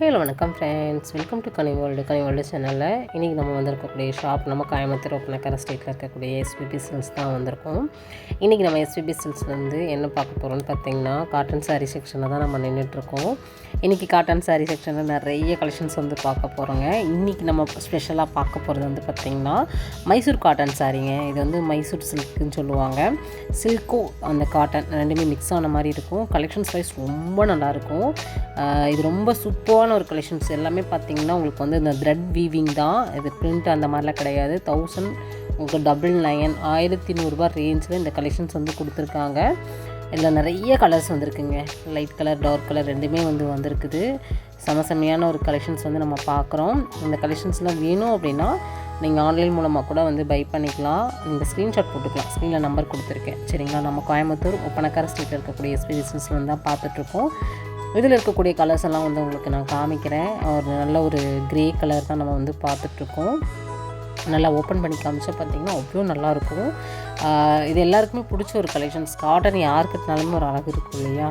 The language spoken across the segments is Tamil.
ஹலோ வணக்கம் friends welcome to Kani world Kani world சேனலில் இன்றைக்கி நம்ம வந்திருக்கக்கூடிய ஷாப் நம்ம கோயம்புத்தூர் ஒப்பனக்கர ஸ்ட்ரீட்டில் இருக்கக்கூடிய எஸ்பிபி சில்ஸ் தான் வந்திருக்கோம். இன்றைக்கி நம்ம எஸ்பிபி சில்ஸ்லேருந்து என்ன பார்க்க போகிறோம்னு பார்த்தீங்கன்னா காட்டன் சாரீ செக்ஷனில் தான் நம்ம நின்றுட்டுருக்கோம் இன்றைக்கி காட்டன் சாரீ செக்ஷனில் நிறைய கலெக்ஷன்ஸ் வந்து பார்க்க போகிறோங்க இன்றைக்கி நம்ம ஸ்பெஷலாக பார்க்க போகிறது வந்து பார்த்திங்கன்னா மைசூர் காட்டன் சாரீங்க இது வந்து மைசூர் சில்க்குன்னு சொல்லுவாங்க. சில்க்கும் அந்த காட்டன் ரெண்டுமே மிக்ஸ் ஆன மாதிரி இருக்கும். கலெக்ஷன்ஸ் வைஸ் ரொம்ப நல்லாயிருக்கும் இது ரொம்ப சூப்பரான ஒரு கலெக்ஷன்ஸ் எல்லாமே பார்த்தீங்கன்னா உங்களுக்கு வந்து இந்த த்ரெட் வீவிங் தான். இது பிரிண்ட் அந்த மாதிரிலாம் கிடையாது. தௌசண்ட் உங்களுக்கு டபுள் நயன் ஆயிரத்தி நூறுரூவா ரேஞ்சில் இந்த கலெக்ஷன்ஸ் வந்து கொடுத்துருக்காங்க. இதில் நிறைய கலர்ஸ் வந்திருக்குங்க. லைட் கலர் டார்க் கலர் ரெண்டுமே வந்து வந்திருக்குது. சமசமையான ஒரு கலெக்ஷன்ஸ் வந்து நம்ம பார்க்குறோம். இந்த கலெக்ஷன்ஸ்லாம் வேணும் அப்படின்னா நீங்கள் ஆன்லைன் மூலமாக கூட வந்து பை பண்ணிக்கலாம். இந்த ஸ்க்ரீன்ஷாட் போட்டுக்கலாம். ஸ்க்ரீனில் நம்பர் கொடுத்துருக்கேன். சரிங்களா? நம்ம கோயம்புத்தூர் ஒப்பனக்கார ஸ்ட்ரீட்டில் இருக்கக்கூடிய எஸ்பிஎஸ்எஸ் வந்து தான் பார்த்துட்ருக்கோம் இதில் இருக்கக்கூடிய கலர்ஸ் எல்லாம் வந்து உங்களுக்கு நான் காமிக்கிறேன். ஒரு நல்ல ஒரு கிரே கலர் தான் நம்ம வந்து பார்த்துட்ருக்கோம். நல்லா ஓப்பன் பண்ணி காமிச்சா பார்த்தீங்கன்னா அவ்வளோ நல்லாயிருக்கும். இது எல்லாருக்குமே பிடிச்ச ஒரு கலெக்ஷன்ஸ் காட்டன் யாருக்கிட்டனாலுமே ஒரு அழகு இருக்கும் இல்லையா?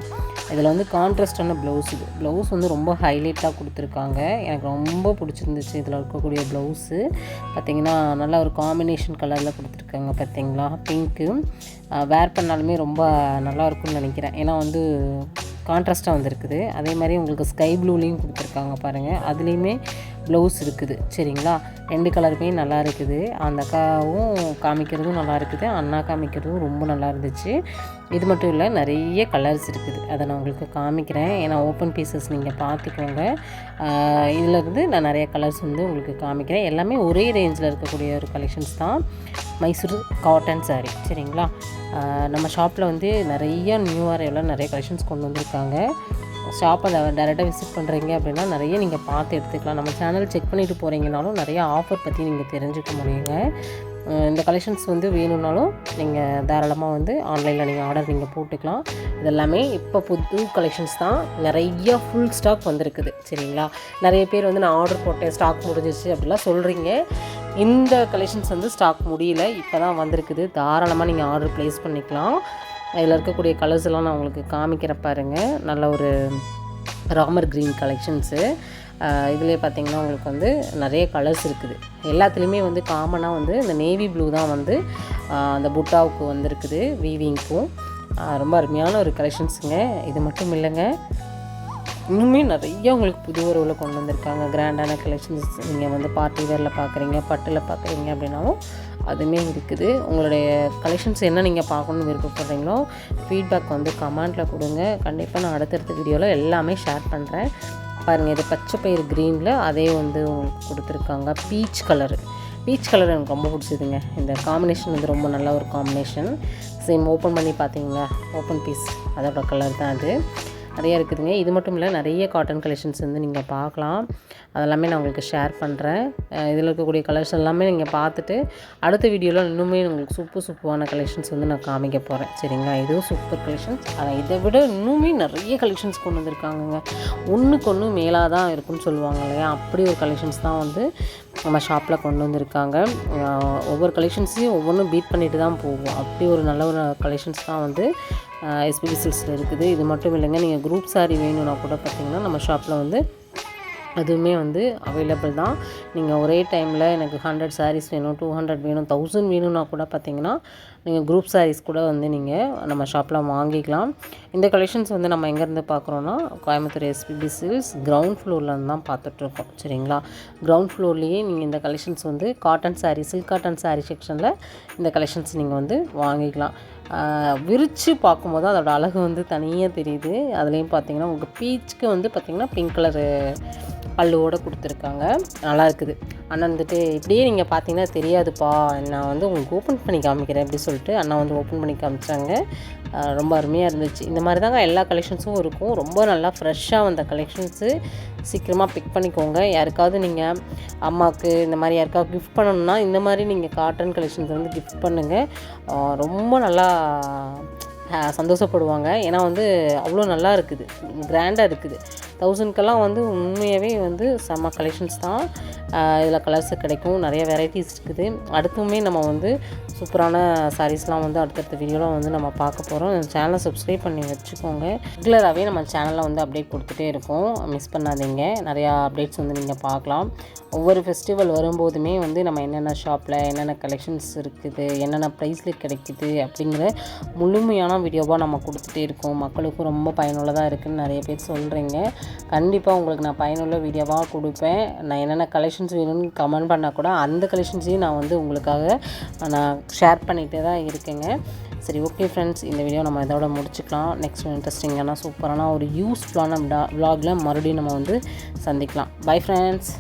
இதில் வந்து கான்ட்ராஸ்டான ப்ளவுஸ் இது. ப்ளவுஸ் வந்து ரொம்ப ஹைலைட்டாக கொடுத்துருக்காங்க. எனக்கு ரொம்ப பிடிச்சிருந்துச்சு இதில் இருக்கக்கூடிய ப்ளவுஸு பார்த்தீங்கன்னா நல்லா ஒரு காம்பினேஷன் கலரில் கொடுத்துருக்காங்க பார்த்திங்களா? பிங்க்கு வேர் பண்ணாலுமே ரொம்ப நல்லா இருக்கும்னு நினைக்கிறேன். ஏன்னா வந்து கான்ட்ராஸ்ட்டாக வந்திருக்குது. அதே மாதிரி உங்களுக்கு ஸ்கை ப்ளூலேயும் கொடுத்துருக்காங்க பாருங்கள் அதுலேயுமே ப்ளவுஸ் இருக்குது. சரிங்களா? ரெண்டு கலருமே நல்லா இருக்குது. அந்த அக்காவும் காமிக்கிறதும் நல்லா இருக்குது. அண்ணா காமிக்கிறதும் ரொம்ப நல்லா இருந்துச்சு. இது மட்டும் இல்லை நிறைய கலர்ஸ் இருக்குது. அதை நான் உங்களுக்கு காமிக்கிறேன். ஏன்னா ஓப்பன் பீசஸ் நீங்கள் பார்த்துக்கோங்க. இதில் இருந்து நான் நிறைய கலர்ஸ் வந்து உங்களுக்கு காமிக்கிறேன். எல்லாமே ஒரே ரேஞ்சில் இருக்கக்கூடிய ஒரு கலெக்ஷன்ஸ் தான். Mysore cotton saree. சரிங்களா? நம்ம ஷாப்பில் வந்து நிறைய நியூ எல்லாம் நிறைய கலெக்ஷன்ஸ் கொண்டு வந்திருக்காங்க. ஷாப்பை டேரெக்டாக விசிட் பண்ணுறீங்க அப்படின்னா நிறைய நீங்கள் பார்த்து எடுத்துக்கலாம். நம்ம சேனல் செக் பண்ணிவிட்டு போகிறீங்கனாலும் நிறைய ஆஃபர் பற்றி நீங்கள் தெரிஞ்சுக்க முடியுங்க. இந்த கலெக்ஷன்ஸ் வந்து வேணும்னாலும் நீங்கள் தாராளமாக வந்து ஆன்லைனில் நீங்கள் ஆர்டர் நீங்கள் போட்டுக்கலாம். இதெல்லாமே இப்போ புது கலெக்ஷன்ஸ் தான். நிறைய ஃபுல் ஸ்டாக் வந்திருக்குது. சரிங்களா? நிறைய பேர் வந்து நான் ஆர்டர் போட்டேன் ஸ்டாக் முடிஞ்சிச்சு அப்படிலாம் சொல்கிறீங்க இந்த கலெக்ஷன்ஸ் வந்து ஸ்டாக் முடியல. இப்போ தான் வந்திருக்குது. தாராளமாக நீங்கள் ஆர்டர் ப்ளேஸ் பண்ணிக்கலாம். இதில் இருக்கக்கூடிய கலர்ஸ் எல்லாம் நான் உங்களுக்கு காமிக்கிற பாருங்க. நல்ல ஒரு ராமர் க்ரீன் கலெக்ஷன்ஸு இதுலேயே பார்த்தீங்கன்னா உங்களுக்கு வந்து நிறைய கலர்ஸ் இருக்குது. எல்லாத்துலேயுமே வந்து காமனாக வந்து இந்த நேவி ப்ளூ தான் வந்து அந்த புட்டாவுக்கு வந்திருக்குது வீவிங்க்கும் ரொம்ப அருமையான ஒரு கலெக்ஷன்ஸுங்க இது மட்டும் இல்லைங்க. இன்னுமே நிறைய உங்களுக்கு புது உறவில் கொண்டு வந்திருக்காங்க. கிராண்டான கலெக்ஷன்ஸ் நீங்கள் வந்து பார்ட்டி வேரில் பார்க்குறீங்க பட்டில் பார்க்குறீங்க அப்படின்னாலும் அதுவுமே இருக்குது. உங்களுடைய கலெக்ஷன்ஸ் என்ன நீங்கள் பார்க்கணுன்னு விருப்பப்படுறீங்களோ ஃபீட்பேக் வந்து கமெண்ட்டில் கொடுங்க. கண்டிப்பாக நான் அடுத்தடுத்த வீடியோவில் எல்லாமே ஷேர் பண்ணுறேன் பாருங்கள் இது பச்சை பயிர் க்ரீனில் அதே வந்து உங்களுக்கு கொடுத்துருக்காங்க. பீச் கலரு பீச் கலர் எனக்கு ரொம்ப பிடிச்சதுங்க. இந்த காம்பினேஷன் வந்து ரொம்ப நல்ல ஒரு காம்பினேஷன் சேம் ஓப்பன் பண்ணி பார்த்தீங்களா? ஓப்பன் பீஸ் அதோட கலர் தான் அது. நிறைய இருக்குதுங்க. இது மட்டும் இல்லை நிறைய காட்டன் கலெக்ஷன்ஸ் வந்து நீங்கள் பார்க்கலாம். அதெல்லாமே நான் உங்களுக்கு ஷேர் பண்ணுறேன் இதில் இருக்கக்கூடிய கலர்ஸ் எல்லாமே நீங்கள் பார்த்துட்டு அடுத்த வீடியோவில் இன்னுமே உங்களுக்கு சூப்பர் சூப்பரான கலெக்ஷன்ஸ் வந்து நான் காமிக்க போகிறேன் சரிங்களா? இதுவும் சூப்பர் கலெக்ஷன்ஸ் ஆனால் இதை விட இன்னுமே நிறைய கலெக்ஷன்ஸ் கொண்டு வந்திருக்காங்கங்க. ஒன்றுக்கு ஒன்று மேலாக தான் இருக்கும்னு சொல்லுவாங்க இல்லையா? அப்படி ஒரு கலெக்ஷன்ஸ் தான் வந்து நம்ம ஷாப்பில் கொண்டு வந்திருக்காங்க. ஒவ்வொரு கலெக்ஷன்ஸையும் ஒவ்வொன்றும் பீட் பண்ணிட்டு தான் போகும் அப்படி ஒரு நல்ல ஒரு கலெக்ஷன்ஸ் தான் வந்து எஸ்பிபி சில்ஸில் இருக்குது. இது மட்டும் இல்லைங்க நீங்கள் குரூப் சாரி வேணும்னா கூட பார்த்தீங்கன்னா நம்ம ஷாப்பில் வந்து அதுவுமே வந்து அவைலபிள் தான். நீங்கள் ஒரே டைமில் எனக்கு ஹண்ட்ரட் சாரீஸ் வேணும் டூ ஹண்ட்ரட் வேணும் தௌசண்ட் வேணும்னா கூட பார்த்தீங்கன்னா நீங்கள் குரூப் சாரீஸ் கூட வந்து நீங்கள் நம்ம ஷாப்பில் வாங்கிக்கலாம். இந்த கலெக்ஷன்ஸ் வந்து நம்ம எங்கேருந்து பார்க்குறோன்னா கோயம்புத்தூர் எஸ்பிபி சில்ஸ் கிரவுண்ட் ஃப்ளோரில் தான் பார்த்துட்ருக்கோம் சரிங்களா? கிரவுண்ட் ஃப்ளோர்லேயே நீங்கள் இந்த கலெக்ஷன்ஸ் வந்து cotton sari silk cotton sari செக்ஷனில் இந்த கலெக்ஷன்ஸ் நீங்கள் வந்து வாங்கிக்கலாம். விரித்து பார்க்கும்போது அதோட அழகு வந்து தனியாக தெரியுது. அதுலேயும் பார்த்தீங்கன்னா உங்களுக்கு பீச்சுக்கு வந்து பார்த்திங்கன்னா பிங்க் கலரு பல்லுவோடு கொடுத்துருக்காங்க. நல்லா இருக்குது. அண்ணா வந்துட்டு இப்படியே நீங்கள் பார்த்தீங்கன்னா தெரியாதுப்பா. நான் வந்து உங்களுக்கு ஓப்பன் பண்ணி காமிக்கிறேன் அப்படி சொல்லிட்டு அண்ணா வந்து ஓப்பன் பண்ணி காமிச்சாங்க. ரொம்ப அருமையாக இருந்துச்சு. இந்த மாதிரி தாங்க எல்லா கலெக்ஷன்ஸும் இருக்கும். ரொம்ப நல்லா ஃப்ரெஷ்ஷாக வந்த கலெக்ஷன்ஸு சீக்கிரமாக பிக் பண்ணிக்கோங்க. யாருக்காவது நீங்கள் அம்மாவுக்கு இந்த மாதிரி யாருக்காவது கிஃப்ட் பண்ணணும்னா இந்த மாதிரி நீங்கள் காட்டன் கலெக்ஷன்ஸ் வந்து கிஃப்ட் பண்ணுங்கள் ரொம்ப நல்லா சந்தோஷப்படுவாங்க. ஏன்னா வந்து அவ்வளோ நல்லா இருக்குது. கிராண்டாக இருக்குது. தௌசண்ட்க்கெல்லாம் வந்து உண்மையாகவே வந்து செம்ம கலெக்ஷன்ஸ் தான். இதில் கலர்ஸ் கிடைக்கும். நிறைய வெரைட்டிஸ் இருக்குது. அடுத்துமே நம்ம வந்து சூப்பரான சாரீஸ்லாம் வந்து அடுத்தடுத்த வீடியோவில் வந்து நம்ம பார்க்க போகிறோம் சேனலை சப்ஸ்கிரைப் பண்ணி வச்சுக்கோங்க. ரெகுலராகவே நம்ம சேனலில் வந்து அப்டேட் கொடுத்துட்டே இருக்கோம் மிஸ் பண்ணாதீங்க. நிறையா அப்டேட்ஸ் வந்து நீங்கள் பார்க்கலாம். ஒவ்வொரு ஃபெஸ்டிவல் வரும்போதுமே வந்து நம்ம என்னென்ன ஷாப்பில் என்னென்ன கலெக்ஷன்ஸ் இருக்குது என்னென்ன ப்ரைஸில் கிடைக்குது அப்படிங்கிற முழுமையான வீடியோவாக நம்ம கொடுத்துட்டே இருக்கோம். மக்களுக்கும் ரொம்ப பயனுள்ளதாக இருக்குதுன்னு நிறைய பேர் சொல்கிறீங்க கண்டிப்பாக உங்களுக்கு நான் பயனுள்ள வீடியோவாக கொடுப்பேன். நான் என்னென்ன கலெக்ஷன் கலெக்ஷன்ஸ் வேணும்னு கமெண்ட் பண்ணால் கூட அந்த கலெக்ஷன்ஸையும் நான் வந்து உங்களுக்காக நான் ஷேர் பண்ணிகிட்டே தான் இருக்கேங்க. சரி ஓகே ஃப்ரெண்ட்ஸ் இந்த வீடியோ நம்ம இதோட முடிச்சுக்கலாம். நெக்ஸ்ட் இன்ட்ரெஸ்டிங்கான சூப்பரான ஒரு யூஸ்ஃபுல்லான விலாகில் மறுபடியும் நம்ம வந்து சந்திக்கலாம். Bye friends